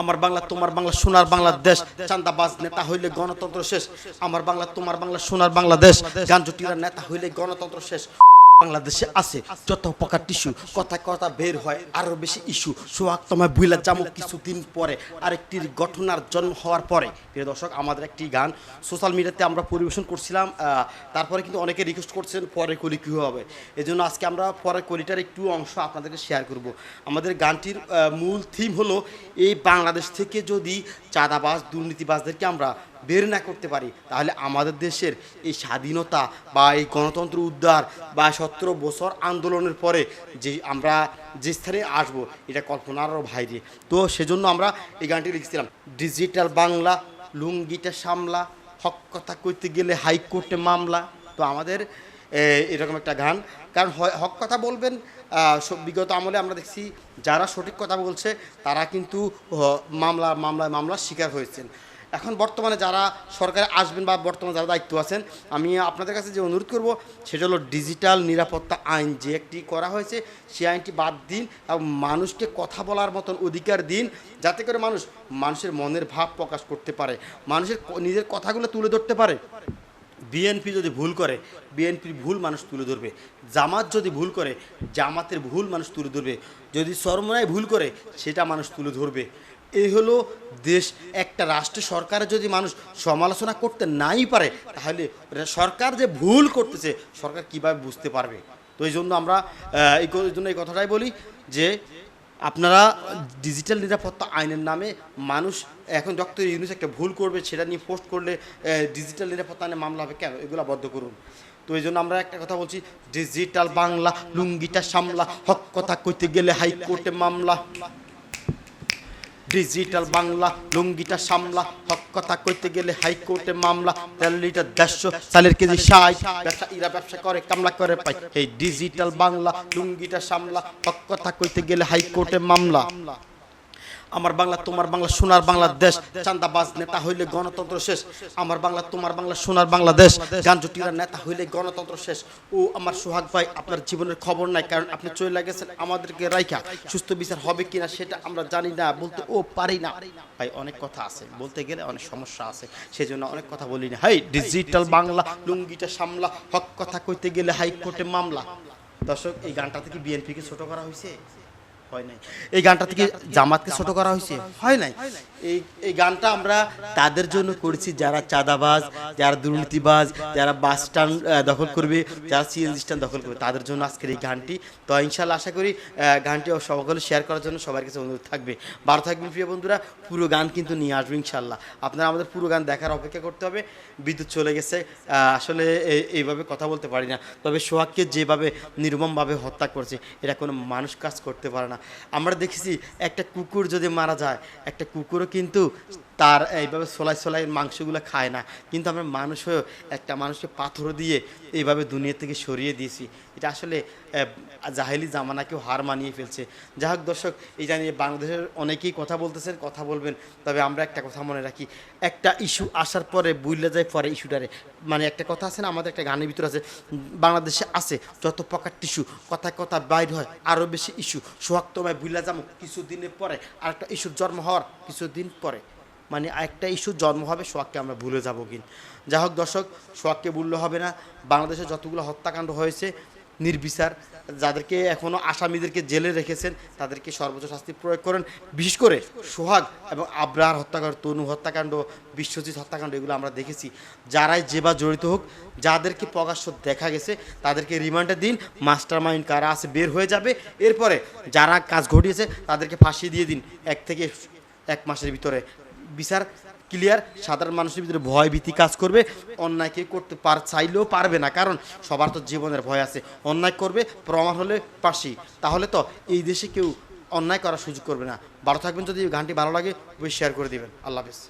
আমার বাংলা, তোমার বাংলা, সোনার বাংলাদেশ। চান্দাবাজ নেতা হইলে গণতন্ত্র শেষ। আমার বাংলা, তোমার বাংলা, সোনার বাংলাদেশ। গাঞ্জটিরা নেতা হইলে গণতন্ত্র শেষ। বাংলাদেশে আছে, যত প্রকার টিস্যু কথা কথা বের হয়, আরও বেশি ইস্যু সোহাগ তোমায় বুইলা জামুক কিছুদিন পরে। আরেকটির ঘটনার জন্ম হওয়ার পরে। প্রিয় দর্শক, আমাদের একটি গান। সোশ্যাল মিডিয়াতে আমরা পরিবেশন করছিলাম তারপরে কিন্তু অনেকে রিকোয়েস্ট করছেন, পরে কলি কী হবে? এই জন্য আজকে আমরা পরে কলিটার একটু অংশ আপনাদেরকে শেয়ার করব। আমাদের গানটির মূল থিম হলো, এই বাংলাদেশ থেকে যদি চাঁদাবাজ, দুর্নীতিবাজদেরকে আমরা বের না করতে পারি, তাহলে আমাদের দেশের এই স্বাধীনতা বা এই গণতন্ত্র উদ্ধার বা সতেরো বছর আন্দোলনের পরে যে আমরা যে স্থানে আসব, এটা কল্পনারও বাইরে। তো সেজন্য আমরা এই গানটি লিখেছিলাম, ডিজিটাল বাংলা, লুঙ্গিটা সামলা, হক কথা করতে গেলে হাইকোর্টে মামলা। তো আমাদের এরকম একটা গান। কারণ হক কথা বলবেন বিগত আমলে আমরা দেখছি, যারা সঠিক কথা বলছে, তারা কিন্তু মামলা, মামলায় মামলার শিকার হয়েছেন। এখন বর্তমানে যারা সরকারে আসবেন বা বর্তমানে যারা দায়িত্ব আছেন, আমি আপনাদের কাছে যে অনুরোধ করব, সেটা হলো ডিজিটাল নিরাপত্তা আইন যে একটি করা হয়েছে সেই আইনটি বাদ দিন এবং মানুষকে কথা বলার মতন অধিকার দিন, যাতে করে মানুষ মানুষের মনের ভাব প্রকাশ করতে পারে, মানুষের নিজের কথাগুলো তুলে ধরতে পারে। বিএনপি যদি ভুল করে, বিএনপির ভুল মানুষ তুলে ধরবে, জামাত যদি ভুল করে, জামাতের ভুল মানুষ তুলে ধরবে, যদি সরমরায় ভুল করে, সেটা মানুষ তুলে ধরবে। এই হলো দেশ, একটা রাষ্ট্র, সরকারে যদি মানুষ সমালোচনা করতে নাই পারে, তাহলে সরকার যে ভুল করতেছে, সরকার কীভাবে বুঝতে পারবে? তো এই জন্য আমরা এই জন্য এই কথাটাই বলি যে আপনারা ডিজিটাল নিরাপত্তা আইনের নামে মানুষ, এখন ডক্টর ইউনুস একটা ভুল করবে, সেটা নিয়ে পোস্ট করলে ডিজিটাল নিরাপত্তা আইনে মামলা হবে কেন? এগুলো বদ্ধ করুন। তো এই জন্য আমরা একটা কথা বলছি, ডিজিটাল বাংলা লুঙ্গিটা সামলা, হক কথা কইতে গেলে হাইকোর্টে মামলা। ডিজিটাল বাংলা, লুঙ্গিটা সামলা, হক কথা কইতে গেলে হাইকোর্টে মামলা, তেল লিটার দেড়শো, চালের কেজি ষাট, ব্যবসা, ইরা ব্যবসা করে, কামলা করে পাই। এই ডিজিটাল বাংলা, লুঙ্গিটা সামলা, হক কথা কইতে গেলে হাইকোর্টে মামলা। আমার বাংলা, তোমার বাংলা, সোনার বাংলাদেশ। চান্দাবাজ নেতা হইলে গণতন্ত্র শেষ। আমার বাংলা, তোমার বাংলা, সোনার বাংলাদেশ। গাঞ্জটিরা নেতা হইলে গণতন্ত্র শেষ। ও আমার সোহাগ ভাই, আপনার জীবনের খবর নাই, কারণ আপনি চলে গেছেন আমাদেরকে রাইখা। সুস্থ বিচার হবে কিনা সেটা আমরা জানি না, বলতে ও পারি না। ভাই, অনেক কথা আছে। বলতে গেলে অনেক সমস্যা আছে। সেই জন্য অনেক কথা বলি না। হাই ডিজিটাল বাংলা, লুঙ্গিটা সামলা, হক কথা কইতে গেলে হাইকোর্টে মামলা। দর্শক, এই গানটা থেকে বিএনপিকে ছোট করা হয়েছে হয় নাই। এই গানটা থেকে জামাতকে ছোট করা হয়েছে? হয় নাই? এই এই গানটা আমরা তাদের জন্য করেছি যারা চাঁদাবাজ, যারা দুর্নীতিবাজ, যারা বাস স্ট্যান্ড দখল করবে, যারা সিএনজি স্ট্যান্ড দখল করবে, তাদের জন্য আজকের এই গানটি। তো ইনশাল্লাহ আশা করি গানটি সকলে শেয়ার করার জন্য সবার কাছে অনুরোধ থাকবে। ভালো থাকবেন প্রিয় বন্ধুরা, পুরো গান কিন্তু নিয়ে আসবে ইনশাল্লাহ। আপনারা আমাদের পুরো গান দেখার অপেক্ষা করতে হবে, বিদ্যুৎ চলে গেছে। আসলে এইভাবে কথা বলতে পারি না। তবে সোহাগকে যেভাবে নির্মমভাবে হত্যা করছে এটা কোনো মানুষ কাজ করতে পারে না। আমরা দেখেছি একটা কুকুর যদি মারা যায় একটা কুকুরও কিন্তু তার এইভাবে সোলাই সোলাই মাংসগুলো খায় না। কিন্তু আমরা মানুষ হয়েও একটা মানুষকে পাথর দিয়ে এইভাবে দুনিয়া থেকে সরিয়ে দিয়েছি। এটা আসলে জাহেলি জামানাকেও হার মানিয়ে ফেলছে। যাই হোক দর্শক, এই জানিয়ে বাংলাদেশের অনেকেই কথা বলতেছেন, কথা বলবেন, তবে আমরা একটা কথা মনে রাখি। একটা ইস্যু আসার পরে বুঝলে যায় পরে ইস্যুটারে। মানে একটা কথা আছে না, আমাদের একটা গানের ভিতরে আছে, বাংলাদেশে আছে যত প্রকার টিস্যু, কথা কথা বাইর হয় আরও বেশি ইস্যু। সোহাগ তোমায় বুঝলে যাব কিছুদিনের পরে আর একটা ইস্যুর জন্ম হওয়ার কিছুদিন পরে। মানে একটা ইস্যু জন্ম হবে সোহাগকে আমরা ভুলে যাব কিন যা হোক দর্শক, সোহাগকে ভুললে হবে না। বাংলাদেশে যতগুলো হত্যাকাণ্ড হয়েছে, নির্বিচার, যাদেরকে এখনও আসামিদেরকে জেলে রেখেছেন, তাদেরকে সর্বোচ্চ শাস্তি প্রয়োগ করেন। বিশেষ করে সোহাগ এবং আবরার হত্যাকাণ্ড, তনু হত্যাকাণ্ড, বিশ্বজিৎ হত্যাকাণ্ড, এগুলো আমরা দেখেছি। যারাই যে বা জড়িত হোক, যাদেরকে প্রকাশ্য দেখা গেছে, তাদেরকে রিমান্ডে দিন। মাস্টার মাইন্ড কারা আছে বের হয়ে যাবে। এরপরে যারা কাজ ঘটিয়েছে, তাদেরকে ফাঁসি দিয়ে দিন। এক থেকে এক মাসের ভিতরে। বিচার ক্লিয়ার সাধারণ মানুষের ভিতরে ভয় ভীতি কাজ করবে, অন্যায় কেউ করতে পার, চাইলেও পারবে না, কারণ সবার তো জীবনের ভয় আছে। অন্যায় করবে, প্রমাণ হলে পাশি তাহলে তো এই দেশে কেউ অন্যায় করার সুযোগ করবে না। ভালো থাকবেন, যদি গানটি ভালো লাগে ওই শেয়ার করে দেবেন। আল্লাহ হাফিজ।